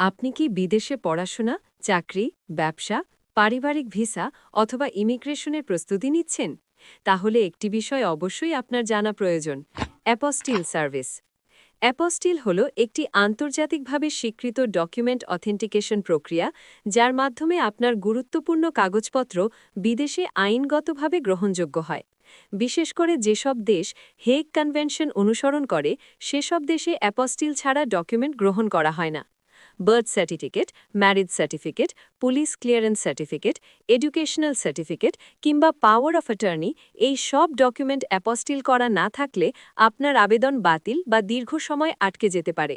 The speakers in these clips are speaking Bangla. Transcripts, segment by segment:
আপনি কি বিদেশে পড়াশোনা, চাকরি, ব্যবসা, পারিবারিক ভিসা অথবা ইমিগ্রেশনের প্রস্তুতি নিচ্ছেন? তাহলে একটি বিষয় অবশ্যই আপনার জানা প্রয়োজন, অ্যাপস্টিল সার্ভিস। অ্যাপস্টিল হল একটি আন্তর্জাতিকভাবে স্বীকৃত ডকুমেন্ট অথেন্টিকেশন প্রক্রিয়া, যার মাধ্যমে আপনার গুরুত্বপূর্ণ কাগজপত্র বিদেশে আইনগতভাবে গ্রহণযোগ্য হয়। বিশেষ করে যেসব দেশ হেগ কনভেনশন অনুসরণ করে, সেসব দেশে অ্যাপস্টিল ছাড়া ডকুমেন্ট গ্রহণ করা হয় না। Birth certificate marriage certificate police clearance certificate educational certificate কিংবা পাওয়ার অফ অ্যাটর্নি এই সব ডকুমেন্ট অ্যাপস্টিল করা না থাকলে আপনার আবেদন বাতিল বা দীর্ঘ সময় আটকে যেতে পারে।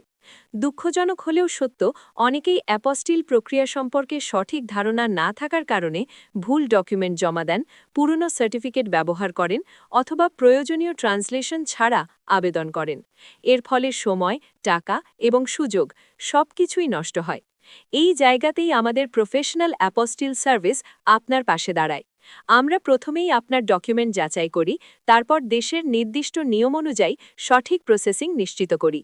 দুঃখজনক হলেও সত্য, অনেকেই অ্যাপস্টিল প্রক্রিয়া সম্পর্কে সঠিক ধারণা না থাকার কারণে ভুল ডকুমেন্ট জমা দেন, পুরনো সার্টিফিকেট ব্যবহার করেন অথবা প্রয়োজনীয় ট্রান্সলেশন ছাড়া আবেদন করেন। এর ফলে সময়, টাকা এবং সুযোগ সবকিছুই নষ্ট হয়। এই জায়গাতেই আমাদের প্রফেশনাল অ্যাপস্টিল সার্ভিস আপনার পাশে দাঁড়ায়। আমরা প্রথমেই আপনার ডকুমেন্ট যাচাই করি, তারপর দেশের নির্দিষ্ট নিয়ম অনুযায়ী সঠিক প্রসেসিং নিশ্চিত করি।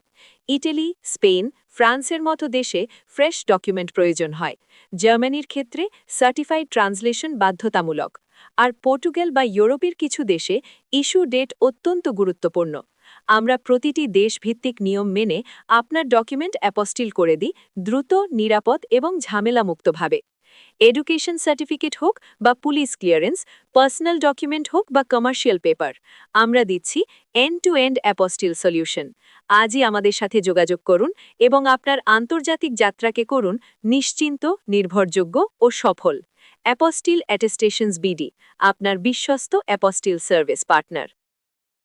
ইটালি, স্পেন, ফ্রান্সের মতো দেশে ফ্রেশ ডকুমেন্ট প্রয়োজন হয়। জার্মানির ক্ষেত্রে সার্টিফাইড ট্রান্সলেশন বাধ্যতামূলক। আর পর্তুগাল বা ইউরোপের কিছু দেশে ইস্যু ডেট অত্যন্ত গুরুত্বপূর্ণ। আমরা প্রতিটি দেশভিত্তিক নিয়ম মেনে আপনার ডকুমেন্ট অ্যাপস্টিল করে দিই দ্রুত, নিরাপদ এবং ঝামেলামুক্তভাবে। এডুকেশন সার্টিফিকেট হোক বা পুলিশ ক্লিয়ারেন্স, পার্সোনাল ডকুমেন্ট হোক বা কমার্শিয়াল পেপার, আমরা দিচ্ছি end to end apostille solution. আজই আমাদের সাথে যোগাযোগ করুন এবং আপনার আন্তর্জাতিক যাত্রাকে করুন নিশ্চিন্ত, নির্ভরযোগ্য ও সফল। অ্যাপস্টিল অ্যাটেস্টেশনস বিডি, আপনার বিশ্বস্ত অ্যাপস্টিল সার্ভিস পার্টনার।